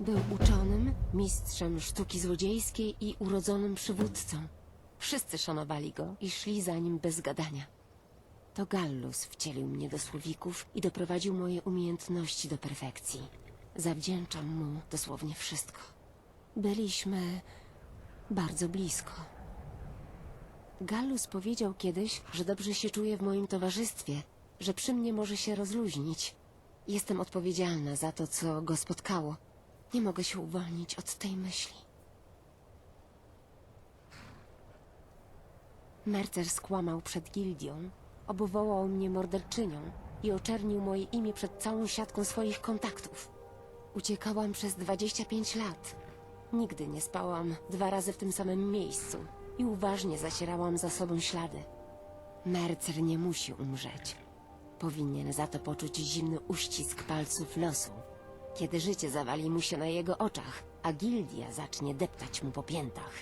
Był uczonym, mistrzem sztuki złodziejskiej i urodzonym przywódcą. Wszyscy szanowali go i szli za nim bez gadania. To Gallus wcielił mnie do słowików i doprowadził moje umiejętności do perfekcji. Zawdzięczam mu dosłownie wszystko. Byliśmy bardzo blisko. Gallus powiedział kiedyś, że dobrze się czuje w moim towarzystwie, że przy mnie może się rozluźnić. Jestem odpowiedzialna za to, co go spotkało. Nie mogę się uwolnić od tej myśli. Mercer skłamał przed gildią, obwołał mnie morderczynią i oczernił moje imię przed całą siatką swoich kontaktów. Uciekałam przez 25 lat. Nigdy nie spałam dwa razy w tym samym miejscu i uważnie zacierałam za sobą ślady. Mercer nie musi umrzeć. Powinien za to poczuć zimny uścisk palców losu, kiedy życie zawali mu się na jego oczach, a gildia zacznie deptać mu po piętach.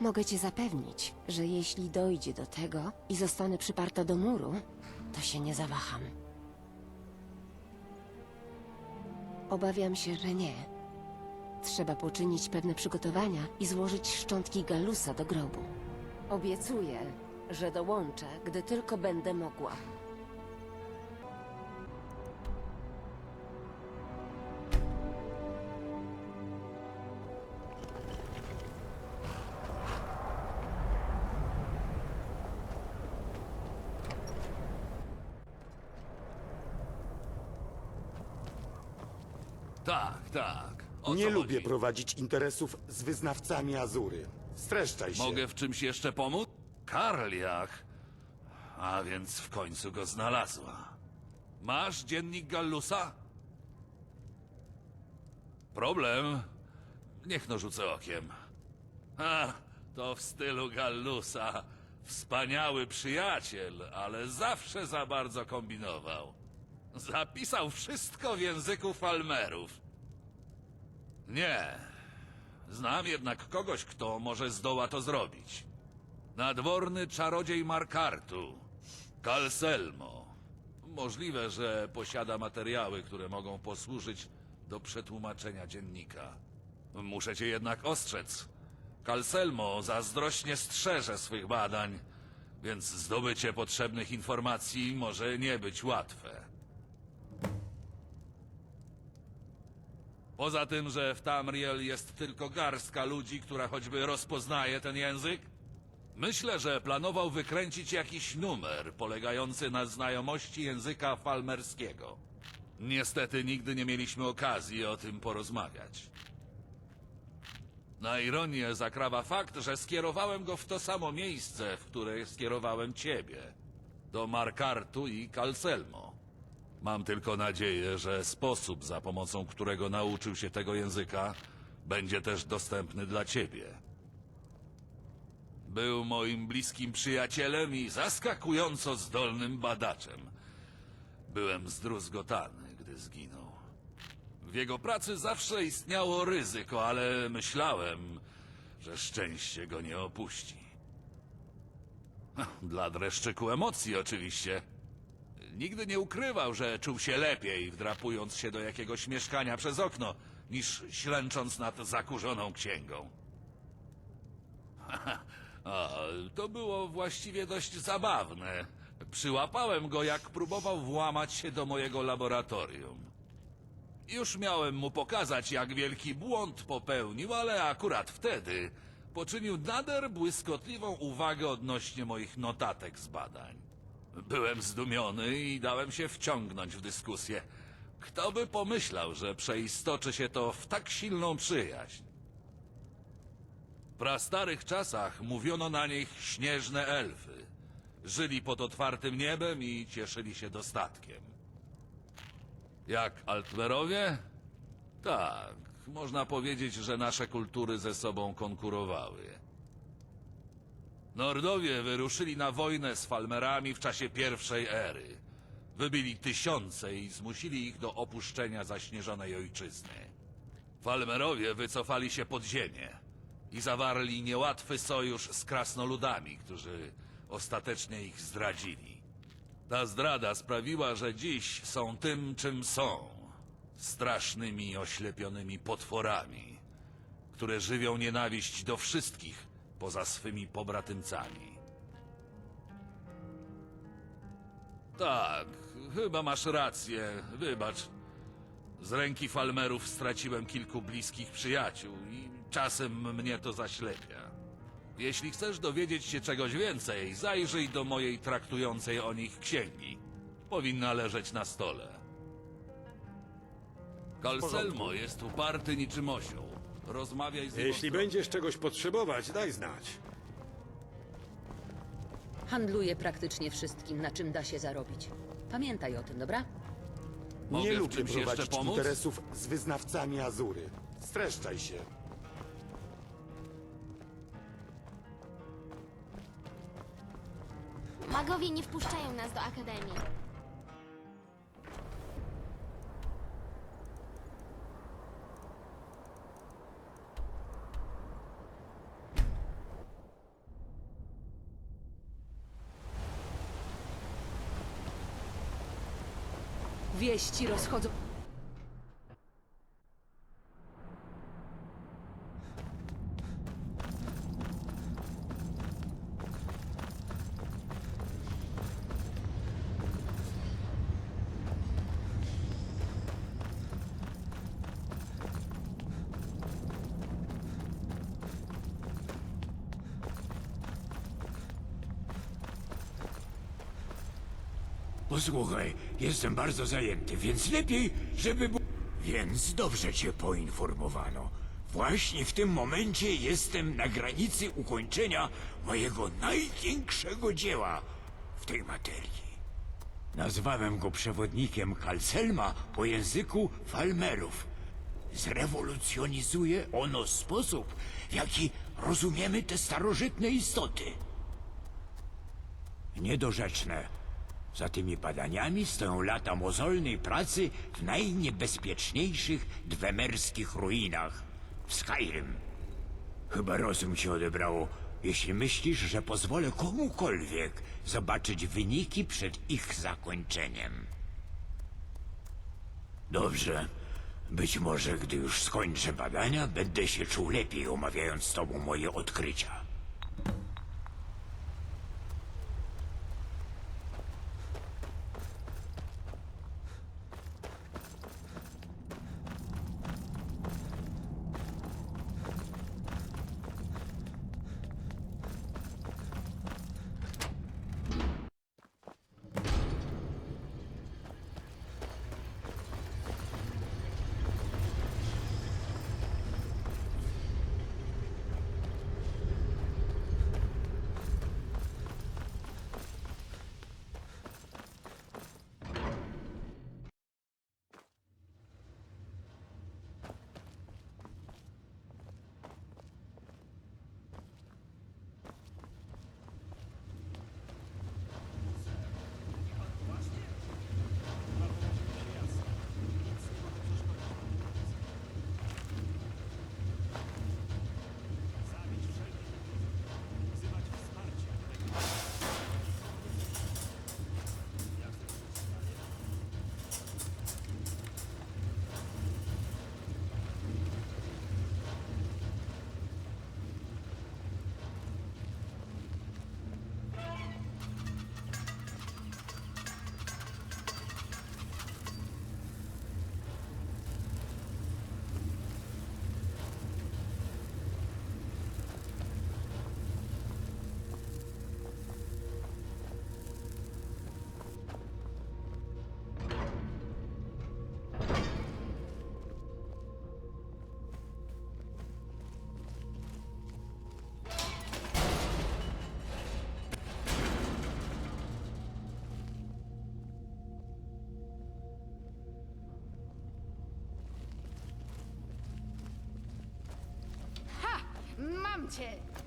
Mogę cię zapewnić, że jeśli dojdzie do tego i zostanę przyparta do muru, to się nie zawaham. Obawiam się, że nie. Trzeba poczynić pewne przygotowania i złożyć szczątki Galusa do grobu. Obiecuję, że dołączę, gdy tylko będę mogła. Tak, tak. O Nie co lubię chodzi? prowadzić interesów z wyznawcami Azury. Streszczaj się. Mogę w czymś jeszcze pomóc? Karliach. A więc w końcu go znalazła. Masz dziennik Gallusa? Problem? Niech no rzucę okiem. Ha, to w stylu Gallusa. Wspaniały przyjaciel, ale zawsze za bardzo kombinował. Zapisał wszystko w języku Falmerów. Nie. Znam jednak kogoś, kto może zdoła to zrobić. Nadworny czarodziej Markartu. Kalselmo. Możliwe, że posiada materiały, które mogą posłużyć do przetłumaczenia dziennika. Muszę cię jednak ostrzec. Kalselmo zazdrośnie strzeże swych badań, więc zdobycie potrzebnych informacji może nie być łatwe. Poza tym, że w Tamriel jest tylko garstka ludzi, która choćby rozpoznaje ten język, myślę, że planował wykręcić jakiś numer polegający na znajomości języka falmerskiego. Niestety nigdy nie mieliśmy okazji o tym porozmawiać. Na ironię zakrawa fakt, że skierowałem go w to samo miejsce, w które skierowałem ciebie. Do Markartu i Kalselmo. Mam tylko nadzieję, że sposób, za pomocą którego nauczył się tego języka, będzie też dostępny dla ciebie. Był moim bliskim przyjacielem i zaskakująco zdolnym badaczem. Byłem zdruzgotany, gdy zginął. W jego pracy zawsze istniało ryzyko, ale myślałem, że szczęście go nie opuści. Dla dreszczyku emocji, oczywiście. Nigdy nie ukrywał, że czuł się lepiej, wdrapując się do jakiegoś mieszkania przez okno, niż ślęcząc nad zakurzoną księgą. A, to było właściwie dość zabawne. Przyłapałem go, jak próbował włamać się do mojego laboratorium. Już miałem mu pokazać, jak wielki błąd popełnił, ale akurat wtedy poczynił nader błyskotliwą uwagę odnośnie moich notatek z badań. Byłem zdumiony i dałem się wciągnąć w dyskusję. Kto by pomyślał, że przeistoczy się to w tak silną przyjaźń? W prastarych czasach mówiono na nich śnieżne elfy. Żyli pod otwartym niebem i cieszyli się dostatkiem. Jak Altmerowie? Tak, można powiedzieć, że nasze kultury ze sobą konkurowały. Nordowie wyruszyli na wojnę z Falmerami w czasie pierwszej ery. Wybili tysiące i zmusili ich do opuszczenia zaśnieżonej ojczyzny. Falmerowie wycofali się pod ziemię i zawarli niełatwy sojusz z krasnoludami, którzy ostatecznie ich zdradzili. Ta zdrada sprawiła, że dziś są tym, czym są. strasznymi, oślepionymi potworami, które żywią nienawiść do wszystkich poza swymi pobratymcami. Tak, chyba masz rację, wybacz. Z ręki Falmerów straciłem kilku bliskich przyjaciół i czasem mnie to zaślepia. Jeśli chcesz dowiedzieć się czegoś więcej, zajrzyj do mojej traktującej o nich księgi. Powinna leżeć na stole. Kalselmo jest uparty niczym osioł. Rozmawiaj z jego Jeśli będziesz czegoś potrzebować, daj znać. Handluję praktycznie wszystkim, na czym da się zarobić. Pamiętaj o tym, dobra? Mogę Nie w lubię czymś jeszcze prowadzić pomóc? interesów z wyznawcami Azury. Streszczaj się. Magowie nie wpuszczają nas do akademii. Wieści rozchodzą. Posłuchaj, jestem bardzo zajęty, więc lepiej, żeby... bu- Więc dobrze cię poinformowano. Właśnie w tym momencie jestem na granicy ukończenia mojego największego dzieła w tej materii. Nazwałem go przewodnikiem Kalselma po języku Falmerów. Zrewolucjonizuje ono sposób, w jaki rozumiemy te starożytne istoty. Niedorzeczne. Za tymi badaniami stoją lata mozolnej pracy w najniebezpieczniejszych dwemerskich ruinach w Skyrim. Chyba rozum ci odebrało, jeśli myślisz, że pozwolę komukolwiek zobaczyć wyniki przed ich zakończeniem. Dobrze. Być może, gdy już skończę badania, będę się czuł lepiej omawiając z tobą moje odkrycia. Mam cię!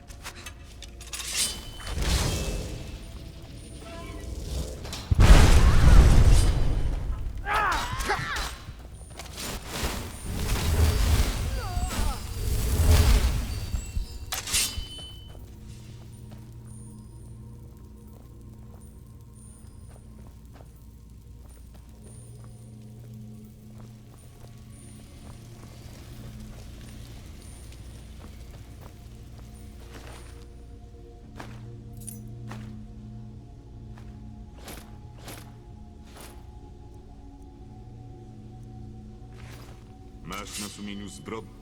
Masz na sumieniu zbrodnię.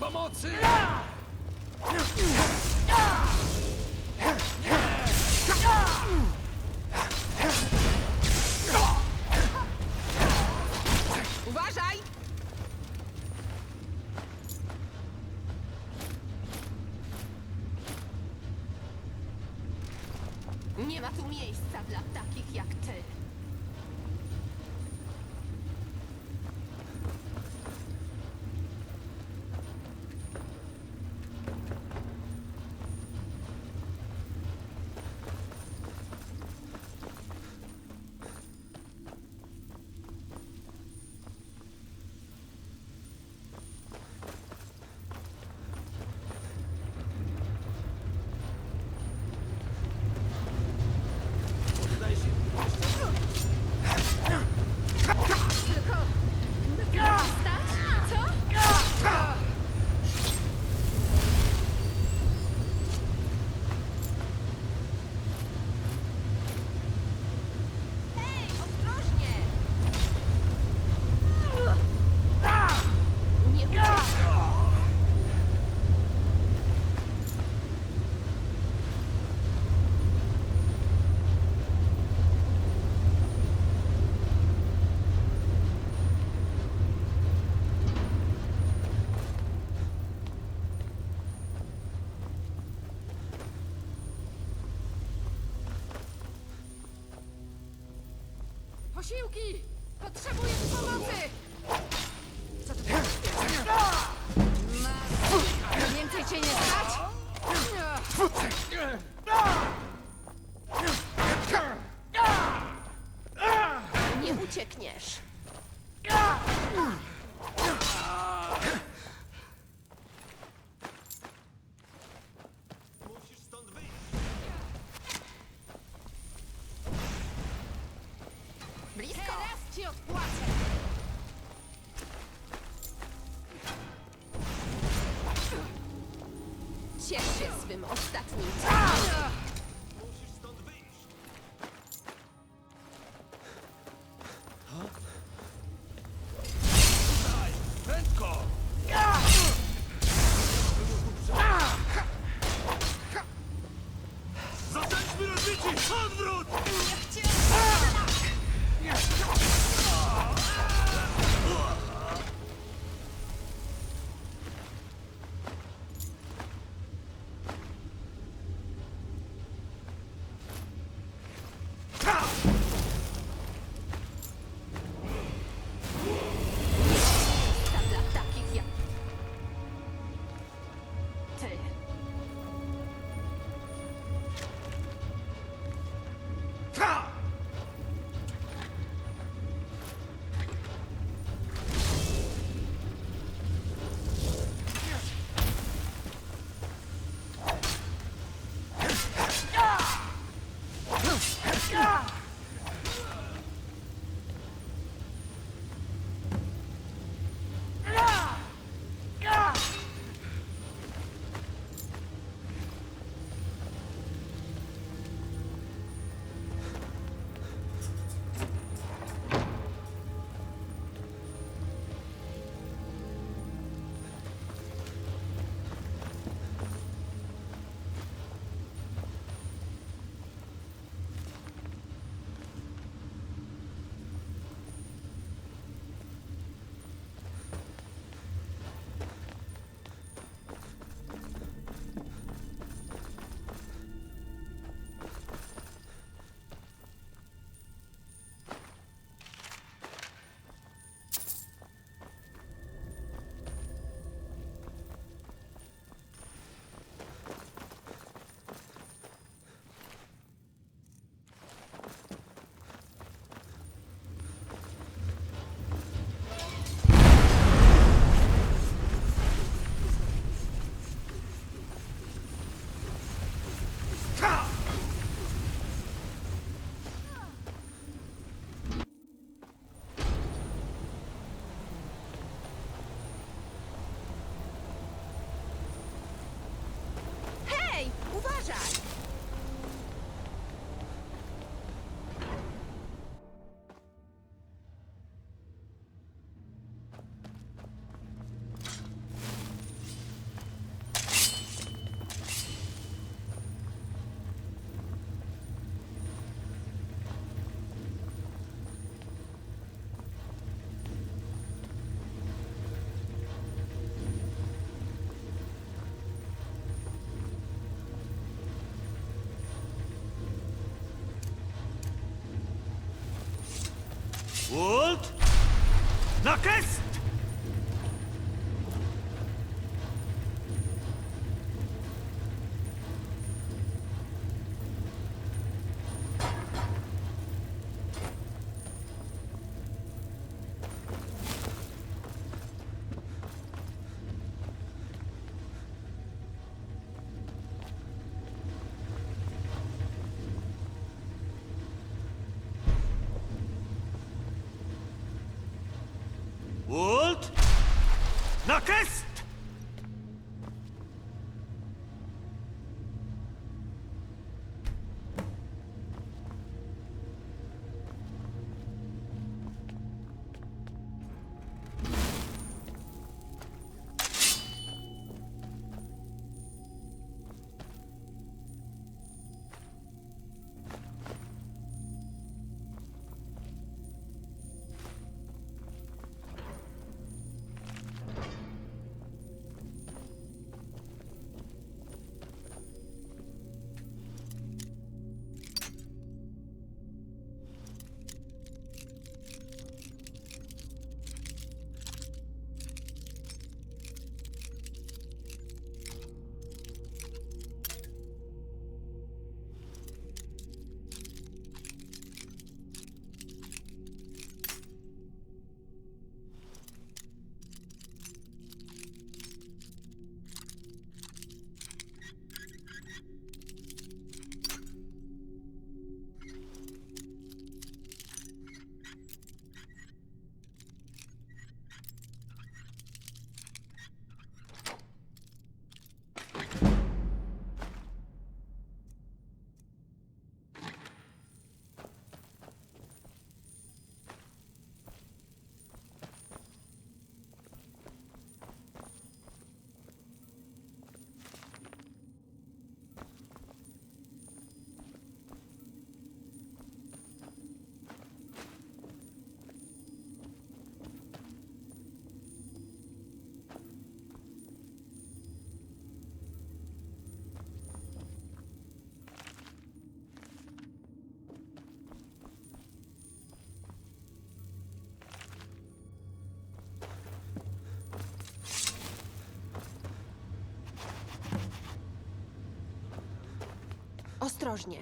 Pomocy! Uważaj! Nie ma tu miejsca dla takich jak ty. Nie uciekaj! Posiłki! Potrzebuję pomocy! Идите, он врут! Na kest! Na kest! Ostrożnie.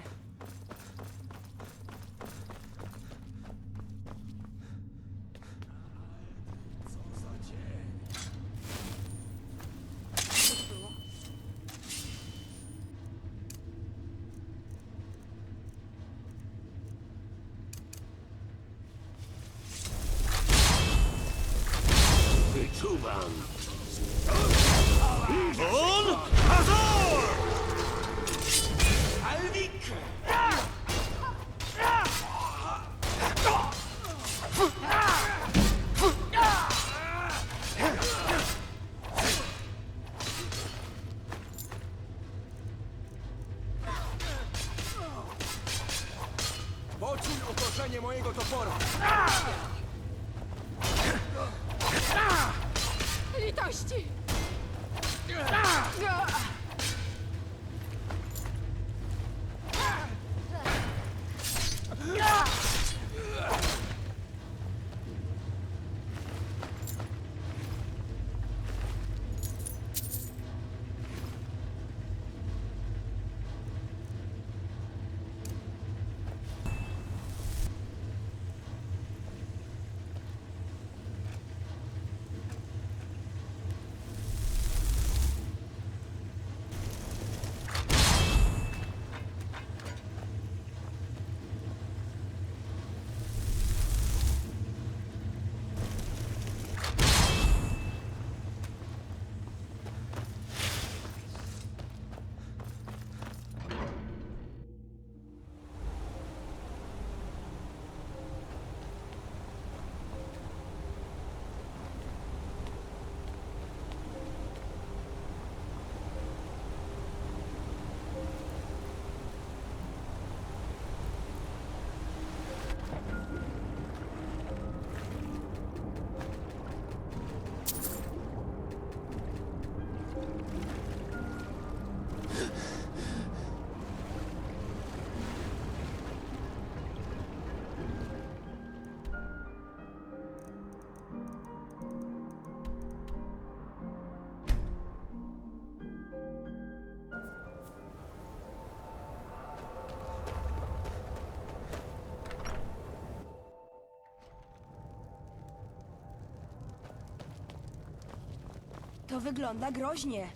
To wygląda groźnie.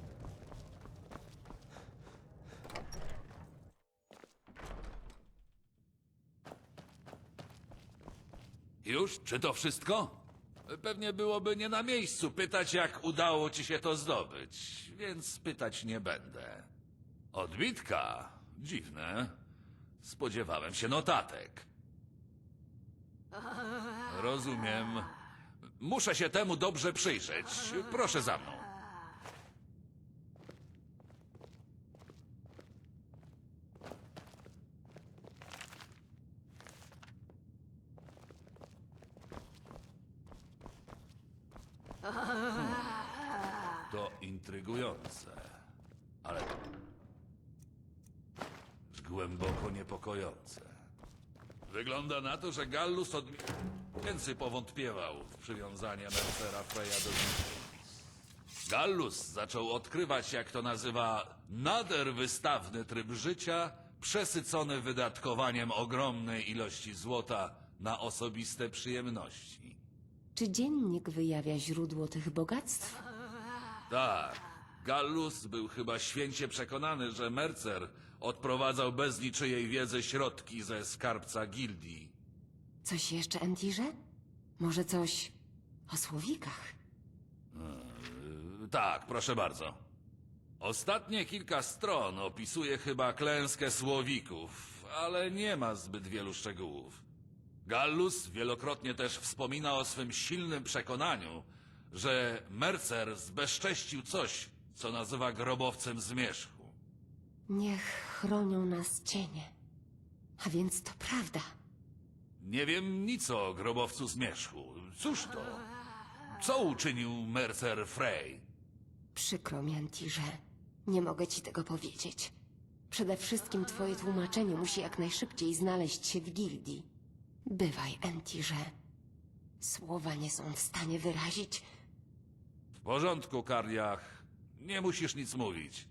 Już? Czy to wszystko? Pewnie byłoby nie na miejscu pytać, jak udało ci się to zdobyć, więc pytać nie będę. Odbitka? Dziwne. Spodziewałem się notatek. Rozumiem. Muszę się temu dobrze przyjrzeć. Proszę za mną. To intrygujące, ale głęboko niepokojące. Wygląda na to, że Gallus od miesięcy powątpiewał w przywiązanie Mercera Freya do Zimny. Gallus zaczął odkrywać, jak to nazywa, nader wystawny tryb życia, przesycony wydatkowaniem ogromnej ilości złota na osobiste przyjemności. Czy dziennik wyjawia źródło tych bogactw? Tak. Gallus był chyba święcie przekonany, że Mercer odprowadzał bez niczyjej wiedzy środki ze skarbca gildii. Coś jeszcze, Entirze? Może coś o słowikach? Yy, Tak, proszę bardzo. Ostatnie kilka stron opisuje chyba klęskę słowików, ale nie ma zbyt wielu szczegółów. Gallus wielokrotnie też wspomina o swym silnym przekonaniu, że Mercer zbezcześcił coś, co nazywa grobowcem zmierzchu. Niech chronią nas cienie. A więc to prawda. Nie wiem nic o grobowcu zmierzchu. Cóż to? Co uczynił Mercer Frey? Przykro mi, Entirze. Nie mogę ci tego powiedzieć. Przede wszystkim twoje tłumaczenie musi jak najszybciej znaleźć się w gildii. Bywaj, Entirze. Słowa nie są w stanie wyrazić, W porządku, Kardiach. Nie musisz nic mówić.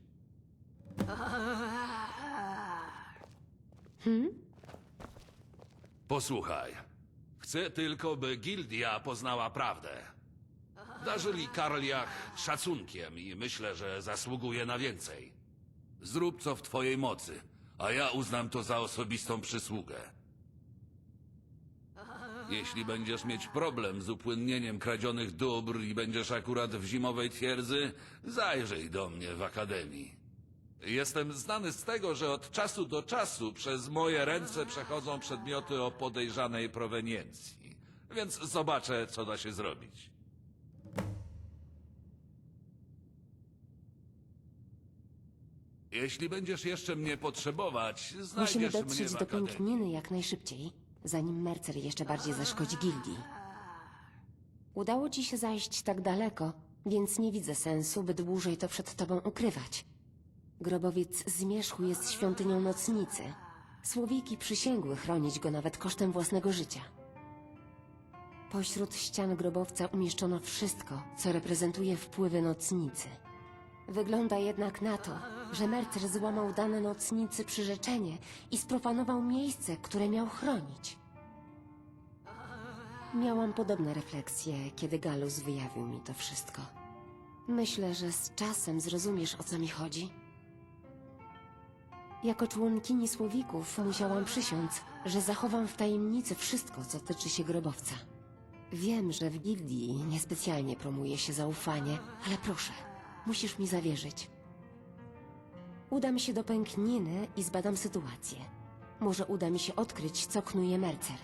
Posłuchaj. Chcę tylko, by gildia poznała prawdę. Darzyli Karliach szacunkiem i myślę, że zasługuje na więcej. Zrób co w twojej mocy, a ja uznam to za osobistą przysługę. Jeśli będziesz mieć problem z upłynnieniem kradzionych dóbr i będziesz akurat w zimowej twierdzy, zajrzyj do mnie w akademii. Jestem znany z tego, że od czasu do czasu przez moje ręce przechodzą przedmioty o podejrzanej proweniencji, więc zobaczę, co da się zrobić. Jeśli będziesz jeszcze mnie potrzebować, Musimy znajdziesz mnie dotrzeć w do akademii. Pękniny jak najszybciej, zanim Mercer jeszcze bardziej zaszkodzi gildii. Udało ci się zajść tak daleko, więc nie widzę sensu, by dłużej to przed tobą ukrywać. Grobowiec Zmierzchu jest świątynią nocnicy. Słowiki przysięgły chronić go nawet kosztem własnego życia. Pośród ścian grobowca umieszczono wszystko, co reprezentuje wpływy nocnicy. Wygląda jednak na to, że Mercer złamał dane nocnicy przyrzeczenie i sprofanował miejsce, które miał chronić. Miałam podobne refleksje, kiedy Galus wyjawił mi to wszystko. Myślę, że z czasem zrozumiesz, o co mi chodzi. Jako członkini Słowików musiałam przysiąc, że zachowam w tajemnicy wszystko, co tyczy się grobowca. Wiem, że w gildii niespecjalnie promuje się zaufanie, ale proszę, musisz mi zawierzyć. Udam się do pękniny i zbadam sytuację. Może uda mi się odkryć, co knuje Mercer.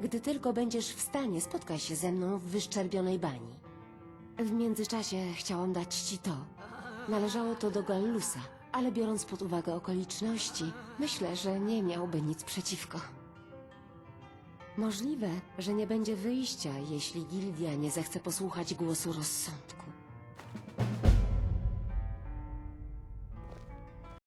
Gdy tylko będziesz w stanie, spotkaj się ze mną w wyszczerbionej bani. W międzyczasie chciałam dać ci to. Należało to do Gallusa, ale biorąc pod uwagę okoliczności, myślę, że nie miałby nic przeciwko. Możliwe, że nie będzie wyjścia, jeśli gildia nie zechce posłuchać głosu rozsądku.